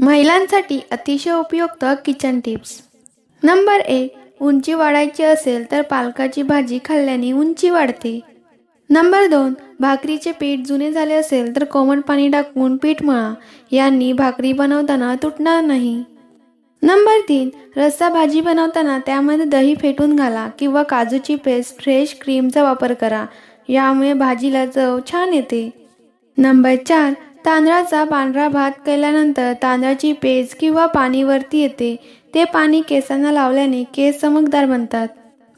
महिलांसाठी अतिशय उपयुक्त किचन टिप्स. नंबर एक उंची वाढायची असेल तर पालकाची भाजी खाल्ल्याने उंची वाढते. नंबर दोन भाकरीचे पीठ जुने झाले असेल तर कोमट पाणी टाकून पीठ मळा. यांनी भाकरी बनवताना तुटणार नाही. नंबर तीन रस्सा भाजी बनवताना त्यामध्ये दही फेटून घाला किंवा काजूची पेस्ट फ्रेश क्रीमचा वापर करा. यामुळे भाजीला चव छान येते. नंबर चार तांदळाचा पांढरा भात केल्यानंतर तांदळाची पेज किंवा पाणी वरती येते. ते पाणी केसांना लावल्याने केस चमकदार बनतात.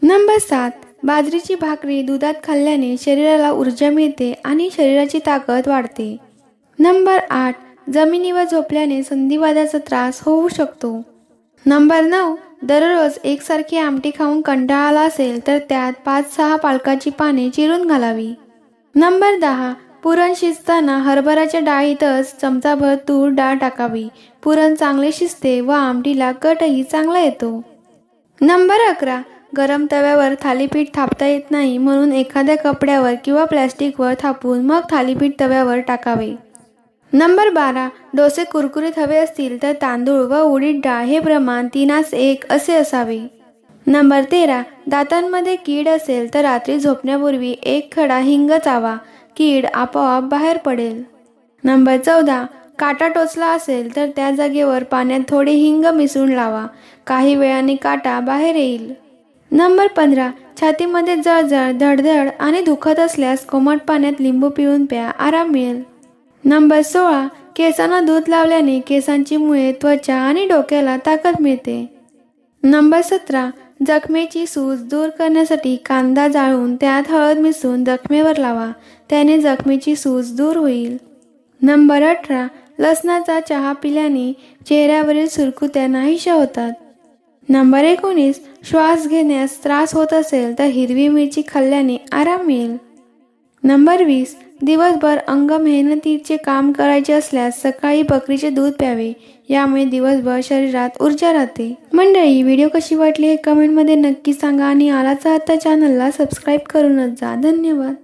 नंबर सात. बाजरीची भाकरी दुधात खाल्ल्याने शरीराला ऊर्जा मिळते आणि शरीराची ताकद वाढते. नंबर आठ. जमिनीवर झोपल्याने संधिवादाचा त्रास होऊ शकतो. नंबर नऊ. दररोज एकसारखी आमटी खाऊन कंटाळा आला असेल तर त्यात पाच सहा पालकाची पाने चिरून घालावी. नंबर दहा. पुरण शिजताना हरभऱ्याच्या डाळीतच चमचाभर तूर डाळ टाकावी. पुरण चांगले शिजते व आमटीला कटही चांगला येतो. नंबर अकरा. गरम तव्यावर थालीपीठ थापता येत नाही म्हणून एखाद्या कपड्यावर किंवा प्लॅस्टिकवर थापून मग थालीपीठ तव्यावर टाकावे. नंबर बारा. डोसे कुरकुरीत हवे असतील तर तांदूळ व उडीद डाळ हे प्रमाण तीनास एक असे असावे. नंबर तेरा. दातांमध्ये कीड असेल तर रात्री झोपण्यापूर्वी एक खडा हिंग चावा. कीड आपोआप बाहेर पडेल. नंबर चौदा. काटा टोचला असेल तर त्या जागेवर पाण्यात थोडे हिंग मिसळून लावा. काही वेळाने काटा बाहेर येईल. नंबर पंधरा. छातीमध्ये जळजळ धडधड आणि दुखत असल्यास कोमट पाण्यात लिंबू पिळून प्या आराम मिळेल. नंबर सोळा. केसांना दूध लावल्याने केसांची मुळे त्वचा आणि डोक्याला ताकद मिळते. नंबर सतरा. जखमेची सूज दूर करण्यासाठी कांदा जाळून त्यात हळद मिसळून जखमेवर लावा. त्याने जखमेची सूज दूर होईल. नंबर अठरा. लसणाचा चहा पिल्याने चेहऱ्यावरील सुरकुत्या नाहीशा होतात. नंबर एकोणीस. श्वास घेण्यास त्रास होत असेल तर हिरवी मिरची खाल्ल्याने आराम मिळेल. नंबर वीस दिवसभर अंग मेहनतीचे काम करायचे असल्यास सकाळी बकरीचे दूध प्यावे. यामुळे दिवसभर शरीरात ऊर्जा राहते. मंडळी व्हिडिओ कशी वाटली हे कमेंटमध्ये नक्की सांगा आणि आलाचा आता चॅनलला सबस्क्राईब करूनच जा धन्यवाद.